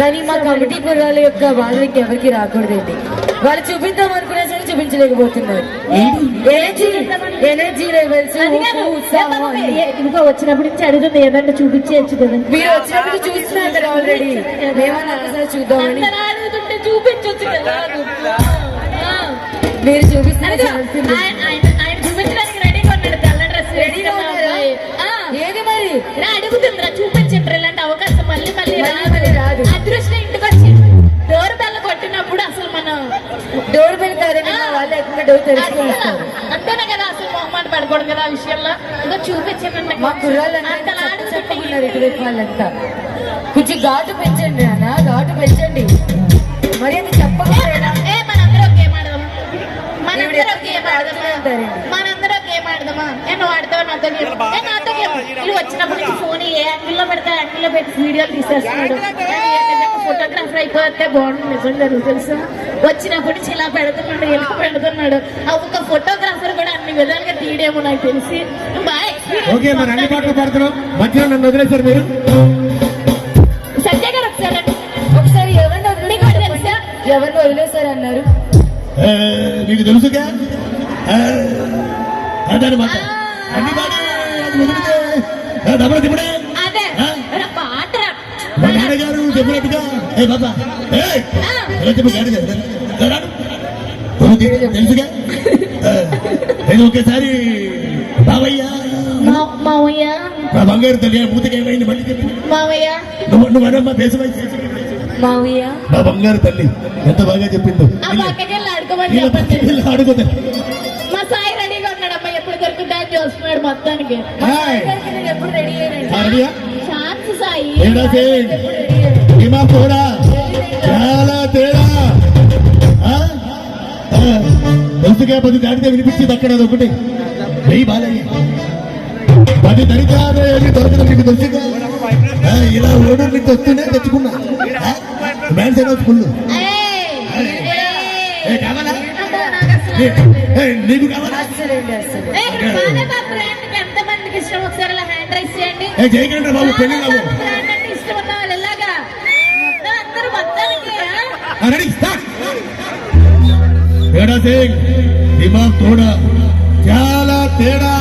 కానీ మా కమిటీ కుర్రాల యొక్క వాళ్ళకి ఎవరికి రాకూడదండి. వాళ్ళు చూపిద్దాం అనుకున్నా సరే చూపించలేకపోతున్నారు. Energy levels. ఇంకా వచ్చినప్పటి నుంచి అడుగుతుంది ఏదంటే చూపించేయచ్చు కదా. మీరు వచ్చినప్పుడు చూస్తున్నారు కదా ఆల్రెడీ మేమన్నా ఒకసారి చూద్దామని. కదా. ఆ. మీరు చూపిస్తారు చూపించడానికి తెల్ల డ్రెస్? ఏది మరి? అడుగుతుందిరా చూపించండి వాళ్ళు ఎక్కువ డోర్ తెలుసుకొని వస్తారు అంతేనే కదా అసలు మొహమాట పడకూడదు కదా ఆ విషయంలో. ఏదో మా కుర్రాళ్ళంతా ఇటువైపు వాళ్ళంతా. కొంచెం ఘాటు పెంచండి అన్న ఘాటు పెంచండి. మరి అది చెప్పకుండా ఏ మనందరం గేమ్ ఆడదామా? మనందరం గేమ్ ఆడదామా? అంటారండి. మనందరం గేమ్ ఆడదామా? ఏ నువ్వు ఆడతావా? నాతో గేమ్ ఏ నాతో గేమ్ వీళ్ళు వచ్చినప్పటి నుంచి ఫోన్ ఏ యాంగిల్లో పెడితే యాంగిల్లో పెట్టి వీడియోలు తీసేస్తున్నాడు. ఫోటోగ్రాఫర్ అయిపోతే బాగుంటుంది నిజంగా తెలుసా? వచ్చినప్పటి నుంచి ఇలా పెడుతున్నాడు ఇలా పెడుతున్నాడు? ఆ ఒక ఫోటోగ్రాఫర్ కూడా అన్ని విధాలుగా తీయడేమో నాకు తెలిసి. బాగా ఓకే మరి అన్ని పాటలు పాడుతున్నాం. మధ్యలో నన్ను వదిలేశారు మీరు. గారు ఒకసారి. ఒకసారి ఎవరిని వదిలేసారు తెలుసా? ఎవరిని వదిలేశారు అన్నారు. నీకు తెలుసుగా అన్ని పాటలు నాన్నగారు చెప్పినట్టుగా. ఏ బాబా ఏ. ఓకే, తెలుసుగా? నేను ఒకేసారి బావయ్య. మా- మావయ్య. నా బంగారు తల్లి మూతకి ఏమైంది? మళ్ళీ చెప్పు. మావయ్య. నువ్వు నువ్వు అనమ్మా దేశమై మావయ్య. నా బంగారు తల్లి ఎంత బాగా చెప్పిందో. ఆడుకోదా మా సాయి రెడీగా ఉన్నాడు అమ్మ ఎప్పుడు దొరుకుతా చూస్తున్నాడు మొత్తానికి. ఎప్పుడు రెడీ సేన్ హిమా కూడా. చాలా తేడా. తెలుసుగా పది దాటితే వినిపించింది అక్కడ ఒకటి. వెయ్యి బాలయ్య. పది దరికాదే ఏమి దొరకదు మీకు ఆ, ఇలా ఓడు మీకు వస్తూనే తెచ్చుకున్నా. Mansion house full. నీకు కావాలా? ఒకసారి అలా హ్యాండ్ రైస్ చేయండి ఏ జయకండ్ర బాబు పెళ్ళి బాబు ఇష్టం ఉన్న వాళ్ళు ఎలాగా? అందరూ తేడా సింగ్ దిమాగ్ తోడా చాలా తేడా.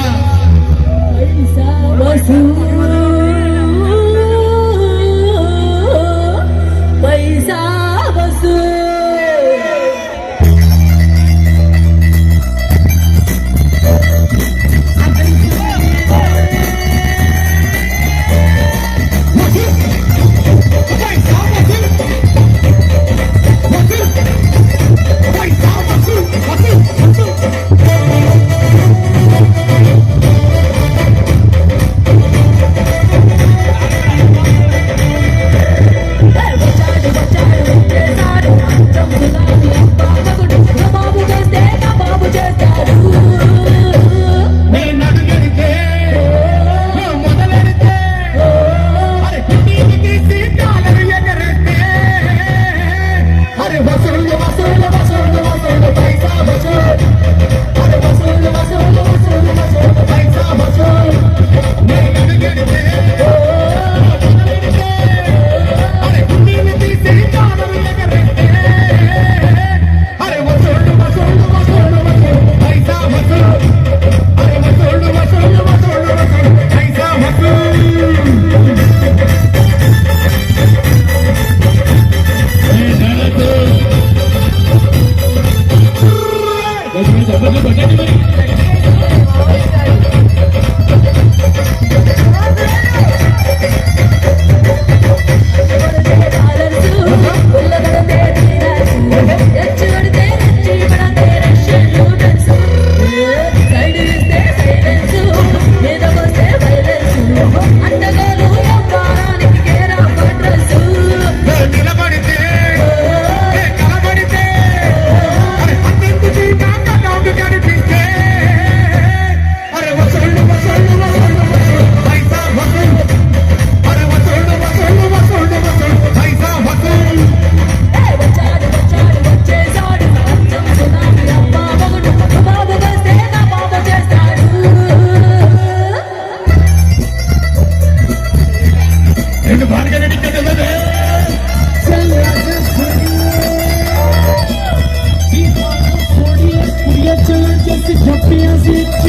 music.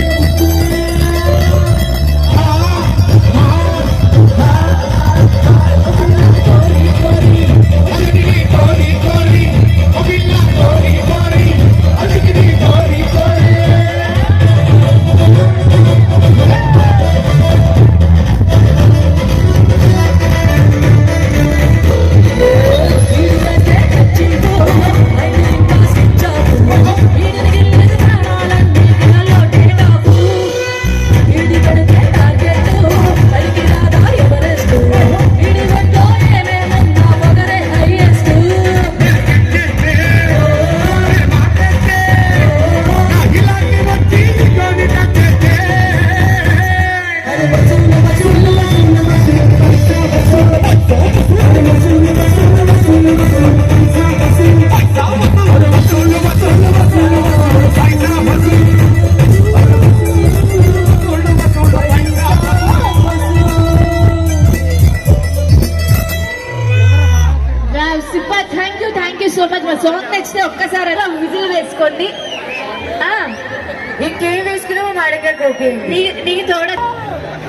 సో మచ్ మా సాంగ్ నచ్చితే ఒక్కసారి అలా విజిల్ వేసుకోండి. ఆ, ఇంకేం వేసుకున్నామో మేడం ఓకే నీ నీకు తోడ.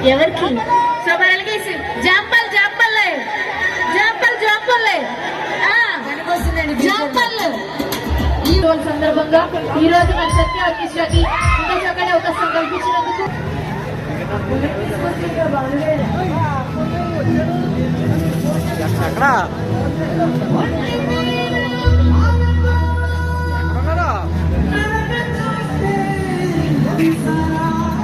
ఎవరికి? సో మరి అలాగే జాంపల్ జాంపల్లే. జాంపల్ జాంపల్లే. ఆ, జాంపల్. ఈ రోజు సందర్భంగా ఈ రోజు మన సత్య ఆర్కెస్ట్రాకి ఇంకా చక్కగా ఒక కల్పించినందుకు అక్కడ. Yeah.